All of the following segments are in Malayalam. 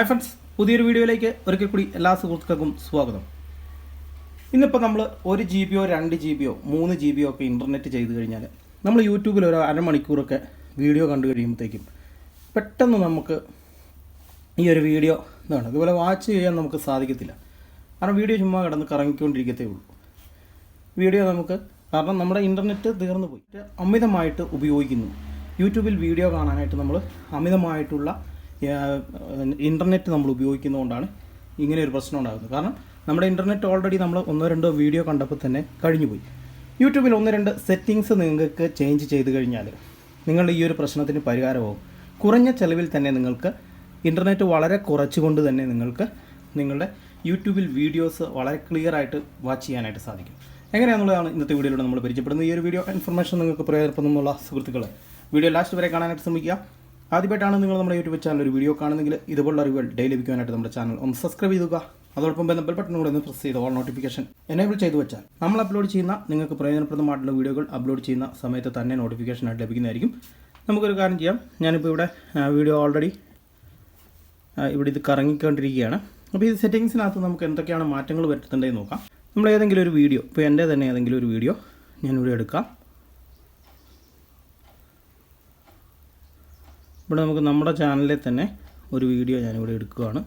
ഹായ് ഫ്രണ്ട്സ് പുതിയൊരു വീഡിയോയിലേക്ക് ഒരിക്കൽ കൂടി എല്ലാ സുഹൃത്തുക്കൾക്കും സ്വാഗതം. ഇന്നിപ്പോൾ നമ്മൾ ഒരു ജി ബിയോ രണ്ട് ജി ബിയോ മൂന്ന് ജി ബിയോ ഒക്കെ ഇന്റർനെറ്റ് ചെയ്ത് കഴിഞ്ഞാൽ നമ്മൾ യൂട്യൂബിൽ ഒരു അരമണിക്കൂറൊക്കെ വീഡിയോ കണ്ടു കഴിയുമ്പോഴത്തേക്കും പെട്ടെന്ന് നമുക്ക് ഈ ഒരു വീഡിയോ ഇതാണ്. ഇതുപോലെ വാച്ച് ചെയ്യാൻ നമുക്ക് സാധിക്കത്തില്ല. കാരണം വീഡിയോ ചുമ്മാ കിടന്ന് കറങ്ങിക്കൊണ്ടിരിക്കത്തേ ഉള്ളൂ. വീഡിയോ നമുക്ക് കാരണം നമ്മുടെ ഇന്റർനെറ്റ് തീർന്നു പോയി. അമിതമായിട്ട് ഉപയോഗിക്കുന്നു. യൂട്യൂബിൽ വീഡിയോ കാണാനായിട്ട് നമ്മൾ അമിതമായിട്ടുള്ള ഇന്റർനെറ്റ് നമ്മൾ ഉപയോഗിക്കുന്നതുകൊണ്ടാണ് ഇങ്ങനെ ഒരു പ്രശ്നം ഉണ്ടാകുന്നത്. കാരണം നമ്മുടെ ഇന്റർനെറ്റ് ഓൾറെഡി നമ്മൾ ഒന്നോ രണ്ടോ വീഡിയോ കണ്ടപ്പോൾ തന്നെ കഴിഞ്ഞു പോയി യൂട്യൂബിൽ ഒന്ന് രണ്ട് സെറ്റിങ്സ് നിങ്ങൾക്ക് ചേഞ്ച് ചെയ്ത് കഴിഞ്ഞാൽ നിങ്ങളുടെ ഈ ഒരു പ്രശ്നത്തിന് പരിഹാരമാവും. കുറഞ്ഞ ചെലവിൽ തന്നെ നിങ്ങൾക്ക് ഇന്റർനെറ്റ് വളരെ കുറച്ചുകൊണ്ട് തന്നെ നിങ്ങൾക്ക് നിങ്ങളുടെ യൂട്യൂബിൽ വീഡിയോസ് വളരെ ക്ലിയർ ആയിട്ട് വാച്ച് ചെയ്യാനായിട്ട് സാധിക്കും. എങ്ങനെയാണെന്നുള്ളതാണ് ഇന്നത്തെ വീഡിയോയിലൂടെ നമ്മൾ പരിചയപ്പെടുന്നത്. ഈ ഒരു വീഡിയോ ഇൻഫർമേഷൻ നിങ്ങൾക്ക് പ്രയോജനപ്പെടുന്നുള്ള സുഹൃത്തുക്കളെ വീഡിയോ ലാസ്റ്റ് വരെ കാണാനായിട്ട് ശ്രമിക്കുക. ആദ്യമായിട്ടാണ് നിങ്ങൾ നമ്മുടെ യൂട്യൂബ് ചാനൽ ഒരു വീഡിയോ കാണുന്നെങ്കിൽ ഇതുപോലുള്ള അറിവുകൾ ഡെയിലി ലഭിക്കാനായിട്ട് നമ്മുടെ ചാനൽ ഒന്ന് സബ്സ്ക്രൈബ് ചെയ്യുക അതോടൊപ്പം ബെൽ ബട്ടൺ കൂടെ ഒന്ന് പ്രസ് ചെയ്ത് ഓൾ നോട്ടിഫിക്കേഷൻ എനേബിൾ ചെയ്തു വെച്ചാൽ നമ്മൾ അപ്ലോഡ് ചെയ്യുന്ന നിങ്ങൾക്ക് പ്രയോജനപ്രദമായിട്ടുള്ള വീഡിയോകൾ അപ്ലോഡ് ചെയ്യുന്ന സമയത്ത് തന്നെ നോട്ടിഫിക്കേഷൻ ആയിട്ട് ലഭിക്കുന്നതായിരിക്കും. നമുക്കൊരു കാര്യം ചെയ്യാം. ഞാനിപ്പോൾ ഇവിടെ വീഡിയോ ഓൾറെഡി ഇവിടെ ഇത് കറങ്ങിക്കൊണ്ടിരിക്കുകയാണ്. അപ്പോൾ ഈ സെറ്റിങ്സിനകത്ത് നമുക്ക് എന്തൊക്കെയാണ് മാറ്റങ്ങൾ വരുത്തേണ്ടതെന്ന് നോക്കാം. നമ്മൾ ഏതെങ്കിലും ഒരു വീഡിയോ ഇപ്പോൾ എന്റെ തന്നെ ഏതെങ്കിലും ഒരു വീഡിയോ ഞാനിവിടെ എടുക്കാം. ഇവിടെ നമുക്ക് നമ്മുടെ ചാനലിൽ തന്നെ ഒരു വീഡിയോ ഞാനിവിടെ എടുക്കുകയാണ്.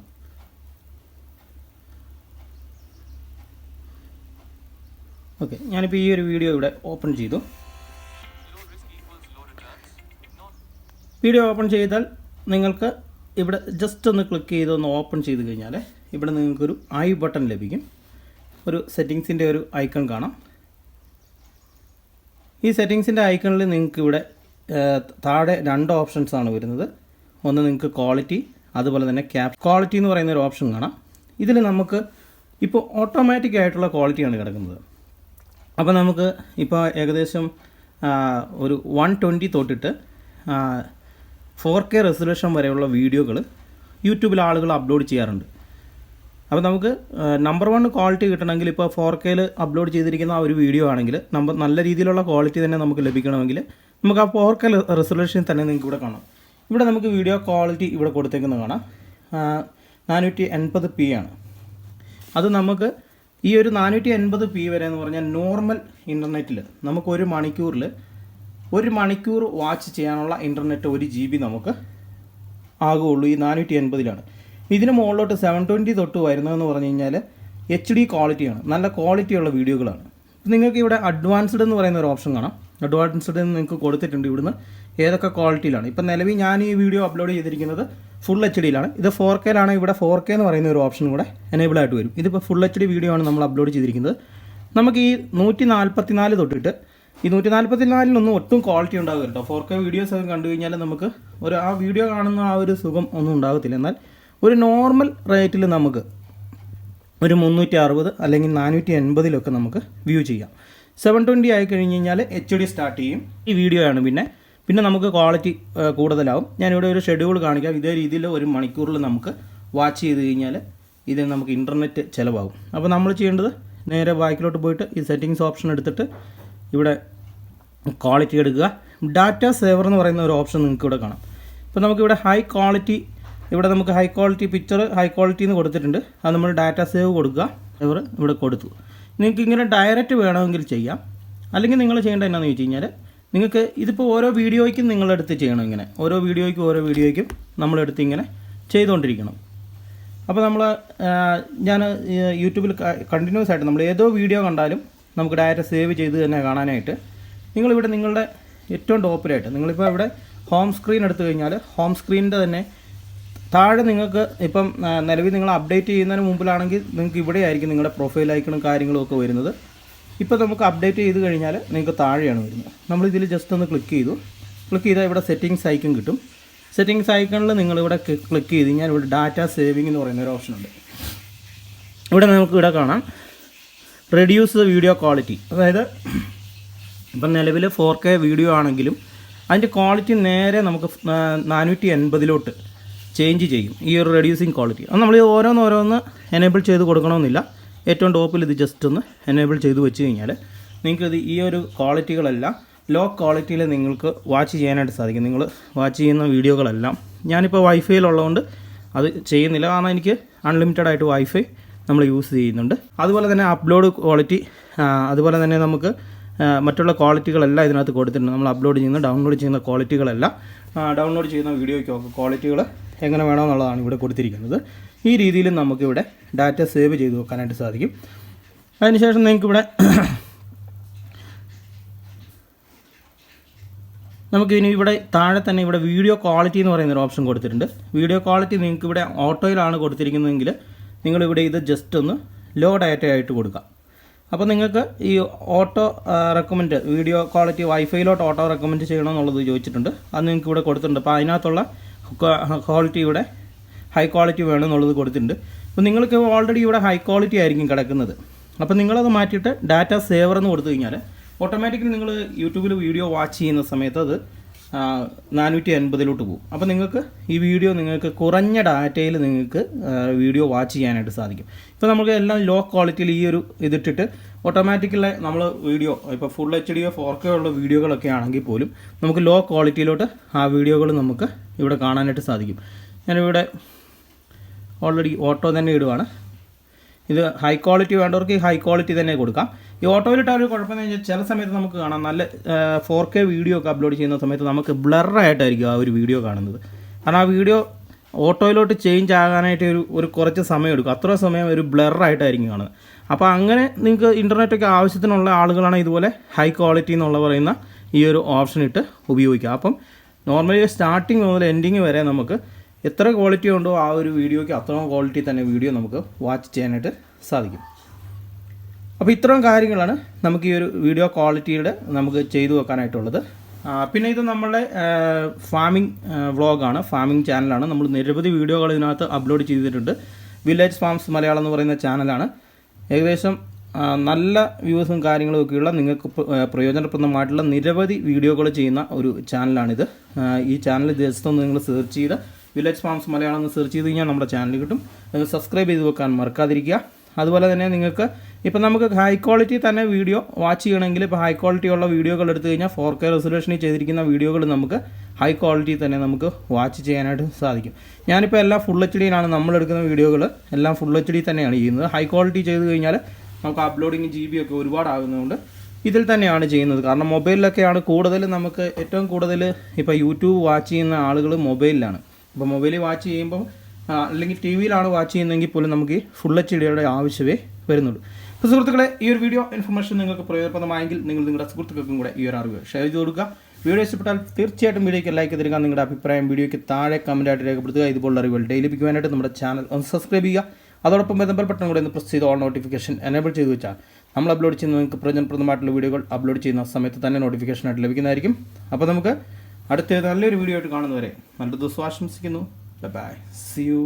ഓക്കെ ഞാനിപ്പോൾ ഈ ഒരു വീഡിയോ ഇവിടെ ഓപ്പൺ ചെയ്തു. വീഡിയോ ഓപ്പൺ ചെയ്താൽ നിങ്ങൾക്ക് ഇവിടെ ജസ്റ്റ് ഒന്ന് ക്ലിക്ക് ചെയ്ത് ഒന്ന് ഓപ്പൺ ചെയ്ത് കഴിഞ്ഞാൽ ഇവിടെ നിങ്ങൾക്കൊരു ഐ ബട്ടൺ ലഭിക്കും. ഒരു സെറ്റിങ്സിന്റെ ഒരു ഐക്കൺ കാണാം. ഈ സെറ്റിങ്സിന്റെ ഐക്കണിൽ നിങ്ങൾക്ക് ഇവിടെ താഴെ രണ്ട് ഓപ്ഷൻസ് ആണ് വരുന്നത്. ഒന്ന് നിങ്ങൾക്ക് ക്വാളിറ്റി അതുപോലെ തന്നെ ക്യാപ്. ക്വാളിറ്റി എന്ന് പറയുന്ന ഒരു ഓപ്ഷൻ കാണാം. ഇതിൽ നമുക്ക് ഇപ്പോൾ ഓട്ടോമാറ്റിക് ആയിട്ടുള്ള ക്വാളിറ്റിയാണ് കിടക്കുന്നത്. അപ്പോൾ നമുക്ക് ഇപ്പോൾ ഏകദേശം ഒരു വൺ ട്വന്റി തൊട്ടിട്ട് ഫോർ കെ റെസൊല്യൂഷൻ വരെയുള്ള വീഡിയോകൾ യൂട്യൂബിൽ ആളുകൾ അപ്ലോഡ് ചെയ്യാറുണ്ട്. അപ്പോൾ നമുക്ക് നമ്പർ വൺ ക്വാളിറ്റി കിട്ടണമെങ്കിൽ ഇപ്പോൾ ഫോർ കെയിൽ അപ്ലോഡ് ചെയ്തിരിക്കുന്ന ആ ഒരു വീഡിയോ ആണെങ്കിൽ നമ്പർ നല്ല രീതിയിലുള്ള ക്വാളിറ്റി തന്നെ നമുക്ക് ലഭിക്കണമെങ്കിൽ നമുക്ക് ആ ഫോർ കെ റെസൊല്യൂഷൻ തന്നെ നിങ്ങൾക്ക് ഇവിടെ കാണാം. ഇവിടെ നമുക്ക് വീഡിയോ ക്വാളിറ്റി ഇവിടെ കൊടുത്തേക്കുന്നത് കാണാം. നാനൂറ്റി എൺപത് പി ആണ്. അത് നമുക്ക് ഈ ഒരു നാനൂറ്റി എൺപത് പി വരെ എന്ന് പറഞ്ഞാൽ നോർമൽ ഇന്റർനെറ്റിൽ നമുക്ക് ഒരു മണിക്കൂറിൽ ഒരു മണിക്കൂർ വാച്ച് ചെയ്യാനുള്ള ഇന്റർനെറ്റ് ഒരു ജി ബി നമുക്ക് ആകുള്ളൂ ഈ നാനൂറ്റി എൺപതിലാണ് ഇതിന് മുകളിലോട്ട് സെവൻ ട്വന്റി തൊട്ട് വരുന്നതെന്ന് പറഞ്ഞു കഴിഞ്ഞാൽ എച്ച് ഡി ക്വാളിറ്റിയാണ് നല്ല ക്വാളിറ്റിയുള്ള വീഡിയോകളാണ്. നിങ്ങൾക്ക് ഇവിടെ അഡ്വാൻസ്ഡ് എന്ന് പറയുന്ന ഒരു ഓപ്ഷൻ കാണാം. അഡ്വാൻസ്ഡ് എന്ന് നിങ്ങൾക്ക് കൊടുത്തിട്ടുണ്ട് ഇവിടുന്ന്. ഏതൊക്കെ ക്വാളിറ്റിയിലാണ് ഇപ്പം നിലവിൽ ഞാൻ ഈ വീഡിയോ അപ്ലോഡ് ചെയ്തിരിക്കുന്നത് ഫുൾ എച്ച് ഡിയിലാണ് ഇത് ഫോർ കെയിലാണ് ഇവിടെ ഫോർ കെ എന്ന് പറയുന്ന ഒരു ഓപ്ഷൻ കൂടെ എനേബിൾ ആയിട്ട് വരും. ഇതിപ്പോൾ ഫുൾ എച്ച് ഡി വീഡിയോ ആണ് നമ്മൾ അപ്ലോഡ് ചെയ്തിരിക്കുന്നത്. നമുക്ക് ഈ നൂറ്റി നാൽപ്പത്തി നാല് തൊട്ടിട്ട് ഈ നൂറ്റി നാൽപ്പത്തി നാലിനൊന്നും ഒട്ടും ക്വാളിറ്റി ഉണ്ടാവില്ല ഫോർ കെ വീഡിയോസ് ഒക്കെ കണ്ടു കഴിഞ്ഞാൽ നമുക്ക് ഒരു ആ വീഡിയോ കാണുന്ന ആ ഒരു സുഖം ഒന്നും ഉണ്ടാകത്തില്ല. എന്നാൽ ഒരു നോർമൽ റേറ്റിൽ നമുക്ക് ഒരു മുന്നൂറ്റി അറുപത് അല്ലെങ്കിൽ നാനൂറ്റി എൺപതിലൊക്കെ നമുക്ക് വ്യൂ ചെയ്യാം. സെവൻ ട്വന്റി ആയി കഴിഞ്ഞ് കഴിഞ്ഞാൽ എച്ച് ഡി സ്റ്റാർട്ട് ചെയ്യും. ഈ വീഡിയോ ആണ് പിന്നെ. പിന്നെ നമുക്ക് ക്വാളിറ്റി കൂടുതലാവും. ഞാനിവിടെ ഒരു ഷെഡ്യൂൾ കാണിക്കാം. ഇതേ രീതിയിൽ ഒരു മണിക്കൂറിൽ നമുക്ക് വാച്ച് ചെയ്ത് കഴിഞ്ഞാൽ ഇതിൽ നമുക്ക് ഇന്റർനെറ്റ് ചിലവാകും. അപ്പോൾ നമ്മൾ ചെയ്യേണ്ടത് നേരെ ബാക്കിലോട്ട് പോയിട്ട് ഈ സെറ്റിങ്സ് ഓപ്ഷൻ എടുത്തിട്ട് ഇവിടെ ക്വാളിറ്റി എടുക്കുക. ഡാറ്റ സേവർ എന്ന് പറയുന്ന ഒരു ഓപ്ഷൻ നിങ്ങൾക്ക് ഇവിടെ കാണാം. ഇപ്പോൾ നമുക്കിവിടെ ഹൈ ക്വാളിറ്റി ഇവിടെ നമുക്ക് high quality picture high quality എന്ന് കൊടുത്തിട്ടുണ്ട്. അത് നമ്മൾ ഡാറ്റ സേവ് കൊടുക്കുക. ഇവർ ഇവിടെ കൊടുത്തു. നിങ്ങൾക്ക് ഇങ്ങനെ ഡയറക്റ്റ് വേണമെങ്കിൽ ചെയ്യാം. അല്ലെങ്കിൽ നിങ്ങൾ ചെയ്യേണ്ട എന്നാന്ന് ചോദിച്ചു കഴിഞ്ഞാൽ നിങ്ങൾക്ക് ഇതിപ്പോൾ ഓരോ വീഡിയോയ്ക്കും നിങ്ങളെടുത്ത് ചെയ്യണം ഇങ്ങനെ. ഓരോ വീഡിയോയ്ക്കും ഓരോ വീഡിയോയ്ക്കും നമ്മളെടുത്ത് ഇങ്ങനെ ചെയ്തുകൊണ്ടിരിക്കണം. അപ്പോൾ നമ്മൾ ഞാൻ യൂട്യൂബിൽ കണ്ടിന്യൂസ് ആയിട്ട് നമ്മൾ ഏതോ വീഡിയോ കണ്ടാലും നമുക്ക് ഡയറക്റ്റ് സേവ് ചെയ്ത് തന്നെ കാണാനായിട്ട് നിങ്ങളിവിടെ നിങ്ങളുടെ ഏറ്റവും ടോപ്പിലായിട്ട് നിങ്ങളിപ്പോൾ ഇവിടെ ഹോം സ്ക്രീൻ എടുത്തു കഴിഞ്ഞാൽ ഹോം സ്ക്രീനിന്റെ തന്നെ താഴെ നിങ്ങൾക്ക് ഇപ്പം നിലവിൽ നിങ്ങൾ അപ്ഡേറ്റ് ചെയ്യുന്നതിന് മുമ്പിലാണെങ്കിൽ നിങ്ങൾക്ക് ഇവിടെ ആയിരിക്കും നിങ്ങളുടെ പ്രൊഫൈൽ ഐക്കണും കാര്യങ്ങളും ഒക്കെ വരുന്നത്. ഇപ്പോൾ നമുക്ക് അപ്ഡേറ്റ് ചെയ്ത് കഴിഞ്ഞാൽ നിങ്ങൾക്ക് താഴെയാണ് വരുന്നത്. നമ്മൾ ഇതിൽ ജസ്റ്റ് ഒന്ന് ക്ലിക്ക് ചെയ്തു. ക്ലിക്ക് ചെയ്താൽ ഇവിടെ സെറ്റിങ്സ് ഐക്കൺ കിട്ടും. സെറ്റിങ്സ് ഐക്കണിൽ നിങ്ങളിവിടെ ക്ലിക്ക് ചെയ്ത് കഴിഞ്ഞാൽ ഇവിടെ ഡാറ്റ സേവിംഗ് എന്ന് പറയുന്ന ഒരു ഓപ്ഷൻ ഉണ്ട്. ഇവിടെ നമുക്ക് ഇവിടെ കാണാം. റെഡ്യൂസ് ദ വീഡിയോ ക്വാളിറ്റി അതായത് ഇപ്പം നിലവിൽ ഫോർ കെ വീഡിയോ ആണെങ്കിലും അതിന്റെ ക്വാളിറ്റി നേരെ നമുക്ക് നാനൂറ്റി എൺപതിലോട്ട് ചേഞ്ച് ചെയ്യും. ഈ ഒരു റെഡ്യൂസിങ് ക്വാളിറ്റി അത് നമ്മൾ ഓരോന്ന് ഓരോന്ന് എനേബിൾ ചെയ്ത് കൊടുക്കണമെന്നില്ല. ഏറ്റവും ടോപ്പിൽ ഇത് ജസ്റ്റ് ഒന്ന് എനേബിൾ ചെയ്ത് വെച്ച് കഴിഞ്ഞാൽ നിങ്ങൾക്ക് ഈ ഒരു ക്വാളിറ്റികളെല്ലാം ലോ ക്വാളിറ്റിയിൽ നിങ്ങൾക്ക് വാച്ച് ചെയ്യാനായിട്ട് സാധിക്കും. നിങ്ങൾ വാച്ച് ചെയ്യുന്ന വീഡിയോകളെല്ലാം ഞാനിപ്പോൾ വൈഫൈയിലുള്ളതുകൊണ്ട് അത് ചെയ്യുന്നില്ല. കാരണം എനിക്ക് അൺലിമിറ്റഡ് ആയിട്ട് വൈഫൈ നമ്മൾ യൂസ് ചെയ്യുന്നുണ്ട്. അതുപോലെ തന്നെ അപ്ലോഡ് ക്വാളിറ്റി അതുപോലെ തന്നെ നമുക്ക് മറ്റുള്ള ക്വാളിറ്റികളെല്ലാം ഇതിനകത്ത് കൊടുത്തിട്ടുണ്ട്. നമ്മൾ അപ്ലോഡ് ചെയ്യുന്ന ഡൗൺലോഡ് ചെയ്യുന്ന ക്വാളിറ്റികളെല്ലാം ഡൗൺലോഡ് ചെയ്യുന്ന വീഡിയോയ്ക്കൊക്കെ ക്വാളിറ്റികൾ എങ്ങനെ വേണമെന്നുള്ളതാണ് ഇവിടെ കൊടുത്തിരിക്കുന്നത്. ഈ രീതിയിൽ നമുക്കിവിടെ ഡാറ്റ സേവ് ചെയ്ത് വെക്കാനായിട്ട് സാധിക്കും. അതിനുശേഷം നിങ്ങൾക്കിവിടെ നമുക്ക് ഇനി ഇവിടെ താഴെ തന്നെ ഇവിടെ വീഡിയോ ക്വാളിറ്റി എന്ന് പറയുന്ന ഒരു ഓപ്ഷൻ കൊടുത്തിട്ടുണ്ട്. വീഡിയോ ക്വാളിറ്റി നിങ്ങൾക്ക് ഇവിടെ ഓട്ടോയിലാണ് കൊടുത്തിരിക്കുന്നതെങ്കിൽ നിങ്ങളിവിടെ ഇത് ജസ്റ്റ് ഒന്ന് ലോ ഡാറ്റ ആയിട്ട് കൊടുക്കാം അപ്പോൾ നിങ്ങൾക്ക് ഈ ഓട്ടോ റെക്കമെൻഡ് വീഡിയോ ക്വാളിറ്റി വൈഫൈയിലോട്ട് ഓട്ടോ റെക്കമെൻഡ് ചെയ്യണമെന്നുള്ളത് ചോദിച്ചിട്ടുണ്ട്. അത് നിങ്ങൾക്ക് ഇവിടെ കൊടുത്തിട്ടുണ്ട്. അപ്പോൾ അതിനകത്തുള്ള ക്വാളിറ്റി ഇവിടെ ഹൈ ക്വാളിറ്റി വേണം എന്നുള്ളത് കൊടുത്തിട്ടുണ്ട്. അപ്പോൾ നിങ്ങൾക്ക് ഓൾറെഡി ഇവിടെ ഹൈ ക്വാളിറ്റി ആയിരിക്കും കിടക്കുന്നത്. അപ്പോൾ നിങ്ങളത് മാറ്റിയിട്ട് ഡാറ്റ സേവർ എന്ന് കൊടുത്തു കഴിഞ്ഞാൽ ഓട്ടോമാറ്റിക്കലി നിങ്ങൾ യൂട്യൂബിൽ വീഡിയോ വാച്ച് ചെയ്യുന്ന സമയത്ത് അത് നാനൂറ്റി അൻപതിലോട്ട് പോകും. അപ്പോൾ നിങ്ങൾക്ക് ഈ വീഡിയോ നിങ്ങൾക്ക് കുറഞ്ഞ ഡാറ്റയിൽ നിങ്ങൾക്ക് വീഡിയോ വാച്ച് ചെയ്യാനായിട്ട് സാധിക്കും. ഇപ്പോൾ നമുക്ക് എല്ലാം ലോ ക്വാളിറ്റിയിൽ ഈ ഒരു ഇതിട്ടിട്ട് ഓട്ടോമാറ്റിക്കലി നമ്മൾ വീഡിയോ ഇപ്പോൾ full H deo four K ഉള്ള വീഡിയോകളൊക്കെ ആണെങ്കിൽ പോലും നമുക്ക് ലോ ക്വാളിറ്റിയിലോട്ട് ആ വീഡിയോകൾ നമുക്ക് ഇവിടെ കാണാനായിട്ട് സാധിക്കും. ഞാനിവിടെ ഓൾറെഡി ഓട്ടോ തന്നെ ഇടുവാണ്. ഇത് ഹൈ ക്വാളിറ്റി വേണ്ടവർക്ക് ഹൈ ക്വാളിറ്റി തന്നെ കൊടുക്കാം. ഈ ഓട്ടോയിലിട്ട ഒരു കുഴപ്പമെന്ന് വെച്ചാൽ ചില സമയത്ത് നമുക്ക് കാണാം. നല്ല ഫോർ കെ വീഡിയോ ഒക്കെ അപ്ലോഡ് ചെയ്യുന്ന സമയത്ത് നമുക്ക് ബ്ലറായിട്ടായിരിക്കും ആ ഒരു വീഡിയോ കാണുന്നത്. കാരണം ആ വീഡിയോ ഓട്ടോയിലോട്ട് ചേഞ്ച് ആകാനായിട്ട് ഒരു ഒരു കുറച്ച് സമയം എടുക്കും. അത്ര സമയം ഒരു ബ്ലറായിട്ടായിരിക്കും കാണുന്നത്. അപ്പോൾ അങ്ങനെ നിങ്ങൾക്ക് ഇന്റർനെറ്റൊക്കെ ആവശ്യത്തിനുള്ള ആളുകളാണ് ഇതുപോലെ ഹൈ ക്വാളിറ്റി എന്നുള്ള പറയുന്ന ഈ ഒരു ഓപ്ഷൻ ഇട്ട് ഉപയോഗിക്കുക. അപ്പം നോർമലി സ്റ്റാർട്ടിങ് മുതൽ എൻഡിങ് വരെ നമുക്ക് എത്ര ക്വാളിറ്റി ഉണ്ടോ ആ ഒരു വീഡിയോയ്ക്ക് അത്രയും ക്വാളിറ്റി തന്നെ വീഡിയോ നമുക്ക് വാച്ച് ചെയ്യാനായിട്ട് സാധിക്കും. അപ്പോൾ ഇത്രയും കാര്യങ്ങളാണ് നമുക്ക് ഈ ഒരു വീഡിയോ ക്വാളിറ്റിയുടെ നമുക്ക് ചെയ്തു വെക്കാനായിട്ടുള്ളത്. പിന്നെ ഇത് നമ്മളുടെ ഫാമിംഗ് വ്ളോഗാണ് ഫാമിംഗ് ചാനലാണ് നമ്മൾ നിരവധി വീഡിയോകൾ ഇതിനകത്ത് അപ്ലോഡ് ചെയ്തിട്ടുണ്ട്. വില്ലേജ് ഫാംസ് മലയാളം എന്ന് പറയുന്ന ചാനലാണ് ഏകദേശം നല്ല വ്യൂസും കാര്യങ്ങളും ഒക്കെയുള്ള നിങ്ങൾക്ക് പ്ര- പ്രയോജനപ്രദമായിട്ടുള്ള നിരവധി വീഡിയോകൾ ചെയ്യുന്ന ഒരു ചാനലാണിത്. ഈ ചാനൽ ജസ്റ്റ് ഒന്ന് നിങ്ങൾ സെർച്ച് ചെയ്ത് വില്ലേജ് ഫാംസ് മലയാളം എന്ന് സെർച്ച് ചെയ്ത് കഴിഞ്ഞാൽ നമ്മുടെ ചാനൽ കിട്ടും. സബ്സ്ക്രൈബ് ചെയ്ത് വെക്കാൻ മറക്കാതിരിക്കുക. അതുപോലെ തന്നെ നിങ്ങൾക്ക് ഇപ്പം നമുക്ക് ഹൈ ക്വാളിറ്റി തന്നെ വീഡിയോ വാച്ച് ചെയ്യണമെങ്കിൽ ഇപ്പോൾ ഹൈ ക്വാളിറ്റി ഉള്ള വീഡിയോകൾ എടുത്തു കഴിഞ്ഞാൽ ഫോർ കെ റെസൊല്യൂഷനിൽ ചെയ്തിരിക്കുന്ന വീഡിയോകൾ നമുക്ക് ഹൈ ക്വാളിറ്റി തന്നെ നമുക്ക് വാച്ച് ചെയ്യാനായിട്ട് സാധിക്കും. ഞാനിപ്പോൾ എല്ലാം ഫുൾ എച്ച് ഡിയിലാണ് നമ്മൾ എടുക്കുന്ന വീഡിയോകൾ. എല്ലാം ഫുൾ എച്ച് ഡി തന്നെയാണ് ചെയ്യുന്നത്. ഹൈ ക്വാളിറ്റി ചെയ്ത് കഴിഞ്ഞാൽ നമുക്ക് അപ്ലോഡിങ് ജി ബി ഒക്കെ ഒരുപാട് ആകുന്നതുകൊണ്ട് ഇതിൽ തന്നെയാണ് ചെയ്യുന്നത്. കാരണം മൊബൈലിലൊക്കെയാണ് കൂടുതൽ നമുക്ക് ഏറ്റവും കൂടുതൽ ഇപ്പോൾ യൂട്യൂബ് വാച്ച് ചെയ്യുന്ന ആളുകൾ മൊബൈലിലാണ്. അപ്പോൾ മൊബൈലിൽ വാച്ച് ചെയ്യുമ്പോൾ അല്ലെങ്കിൽ ടി വിയിലാണ് വാച്ച് ചെയ്യുന്നതെങ്കിൽ പോലും നമുക്ക് ഫുൾ എച്ച് ഡിയുടെ ആവശ്യമേ വരുന്നുള്ളൂ. അപ്പോൾ സുഹൃത്തുക്കളെ ഈ ഒരു വീഡിയോ ഇൻഫർമേഷൻ നിങ്ങൾക്ക് പ്രയോജനപ്രദമായെങ്കിൽ നിങ്ങൾ നിങ്ങളുടെ സുഹൃത്തുക്കൾക്കും കൂടെ ഈ ഒരു അറിവ് ഷെയർ ചെയ്ത് കൊടുക്കുക. വീഡിയോ ഇഷ്ടപ്പെട്ടാൽ തീർച്ചയായിട്ടും വീഡിയോയ്ക്ക് ലൈക്ക് തരിക. നിങ്ങളുടെ അഭിപ്രായം വീഡിയോയ്ക്ക് താഴെ കമന്റായിട്ട് രേഖപ്പെടുത്തുക. ഇതുപോലുള്ള അറിവുകൾ ഡെയിലി ലഭിക്കുവാനായിട്ട് നമ്മുടെ ചാനൽ ഒന്ന് സബ്സ്ക്രൈബ് ചെയ്യുക. അതോടൊപ്പം ബന്ധപ്പെട്ട ബട്ടൺ കൂടെ ഒന്ന് പ്രസ് ചെയ്ത് ഓൾ നോട്ടിഫിക്കേഷൻ എനേബിൾ ചെയ്ത് വെച്ചാൽ നമ്മൾ അപ്ലോഡ് ചെയ്യുന്ന നിങ്ങൾക്ക് പ്രയോജനപ്രദമായിട്ടുള്ള വീഡിയോകൾ അപ്ലോഡ് ചെയ്യുന്ന സമയത്ത് തന്നെ നോട്ടിഫിക്കേഷൻ ആയിട്ട് ലഭിക്കുന്നതായിരിക്കും. അപ്പോൾ നമുക്ക് അടുത്ത നല്ലൊരു വീഡിയോ ആയിട്ട് കാണുന്നവരെ നല്ല ദിവസം ആശംസിക്കുന്നു. By C U